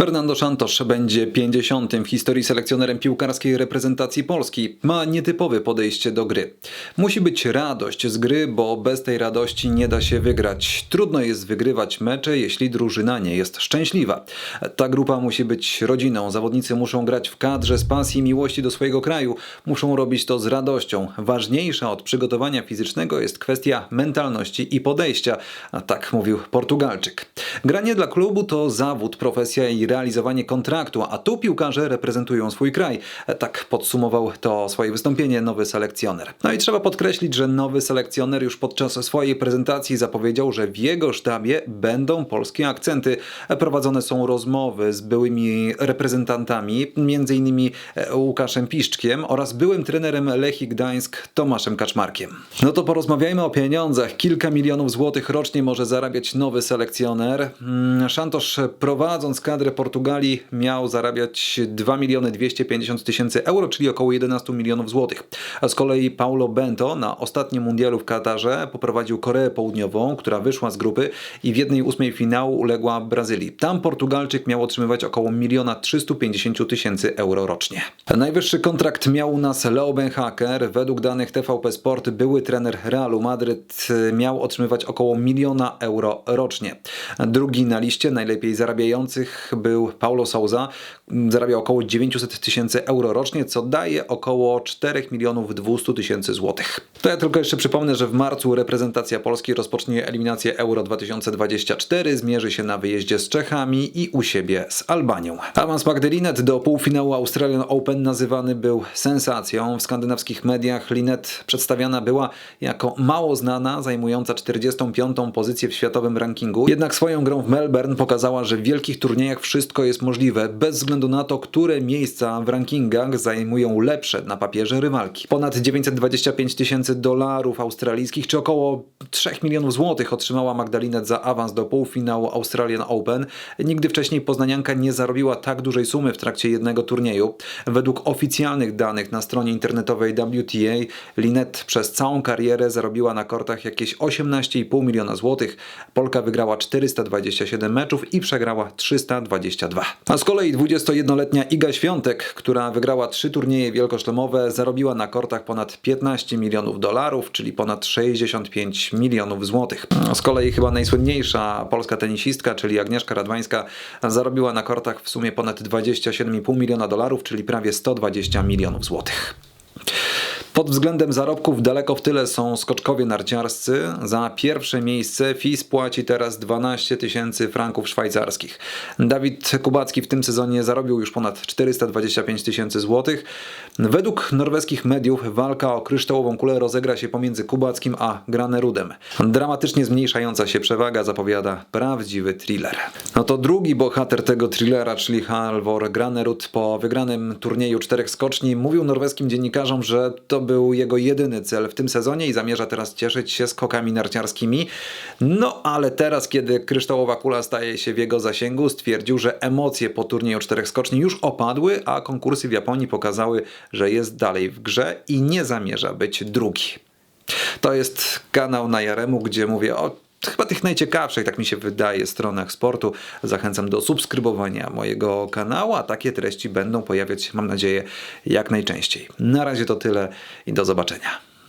Fernando Santos będzie 50. w historii selekcjonerem piłkarskiej reprezentacji Polski. Ma nietypowe podejście do gry. Musi być radość z gry, bo bez tej radości nie da się wygrać. Trudno jest wygrywać mecze, jeśli drużyna nie jest szczęśliwa. Ta grupa musi być rodziną. Zawodnicy muszą grać w kadrze z pasji i miłości do swojego kraju. Muszą robić to z radością. Ważniejsza od przygotowania fizycznego jest kwestia mentalności i podejścia. Tak mówił Portugalczyk. Granie dla klubu to zawód, profesja i realizowanie kontraktu, a tu piłkarze reprezentują swój kraj. Tak podsumował to swoje wystąpienie nowy selekcjoner. No i trzeba podkreślić, że nowy selekcjoner już podczas swojej prezentacji zapowiedział, że w jego sztabie będą polskie akcenty. Prowadzone są rozmowy z byłymi reprezentantami, m.in. Łukaszem Piszczkiem oraz byłym trenerem Lechii Gdańsk Tomaszem Kaczmarkiem. No to porozmawiajmy o pieniądzach. Kilka milionów złotych rocznie może zarabiać nowy selekcjoner. Mm, Szantosz prowadząc kadrę Portugalii miał zarabiać 2 miliony 250 tysięcy euro, czyli około 11 milionów złotych. A z kolei Paulo Bento na ostatnim mundialu w Katarze poprowadził Koreę Południową, która wyszła z grupy i w jednej ósmej finału uległa Brazylii. Tam Portugalczyk miał otrzymywać około 1 350 tysięcy euro rocznie. Najwyższy kontrakt miał u nas Leo Benhaker. Według danych TVP Sport były trener Realu Madryt y, miał otrzymywać około miliona euro rocznie. Drugi na liście najlepiej zarabiających był Paulo Souza. Zarabiał około 900 tysięcy euro rocznie, co daje około 4 milionów 200 tysięcy złotych. To ja tylko jeszcze przypomnę, że w marcu reprezentacja Polski rozpocznie eliminację Euro 2024, zmierzy się na wyjeździe z Czechami i u siebie z Albanią. Awans Magdalinet do półfinału Australian Open nazywany był sensacją. W skandynawskich mediach Linet przedstawiana była jako mało znana, zajmująca 45. pozycję w światowym rankingu. Jednak swoją grą w Melbourne pokazała, że w wielkich turniejach wszystko jest możliwe, bez względu na to, które miejsca w rankingach zajmują lepsze na papierze rywalki. Ponad 925 tysięcy dolarów australijskich, czy około 3 milionów złotych otrzymała Magdalinet za awans do półfinału Australian Open. Nigdy wcześniej poznanianka nie zarobiła tak dużej sumy w trakcie jednego turnieju. Według oficjalnych danych na stronie internetowej WTA Linet przez całą karierę zarobiła na kortach jakieś 18,5 miliona złotych. Polka wygrała 427 meczów i przegrała 322. A z kolei 21-letnia Iga Świątek, która wygrała trzy turnieje wielkoszlemowe, zarobiła na kortach ponad 15 milionów dolarów, czyli ponad 65 milionów złotych. Z kolei chyba najsłynniejsza polska tenisistka, czyli Agnieszka Radwańska, zarobiła na kortach w sumie ponad 27,5 miliona dolarów, czyli prawie 120 milionów złotych. Pod względem zarobków daleko w tyle są skoczkowie narciarscy. Za pierwsze miejsce FIS płaci teraz 12 tysięcy franków szwajcarskich. Dawid Kubacki w tym sezonie zarobił już ponad 425 tysięcy złotych. Według norweskich mediów walka o kryształową kulę rozegra się pomiędzy Kubackim a Granerudem. Dramatycznie zmniejszająca się przewaga zapowiada prawdziwy thriller. No to drugi bohater tego thrillera, czyli Halvor Granerud po wygranym turnieju czterech skoczni mówił norweskim dziennikarzom, że to był jego jedyny cel w tym sezonie i zamierza teraz cieszyć się skokami narciarskimi. No ale teraz, kiedy kryształowa kula staje się w jego zasięgu, stwierdził, że emocje po turnieju czterech skoczni już opadły, a konkursy w Japonii pokazały, że jest dalej w grze i nie zamierza być drugi. To jest kanał na Jaremu, gdzie mówię o chyba tych najciekawszych, tak mi się wydaje, stronach sportu. Zachęcam do subskrybowania mojego kanału, a takie treści będą pojawiać, mam nadzieję, jak najczęściej. Na razie to tyle i do zobaczenia.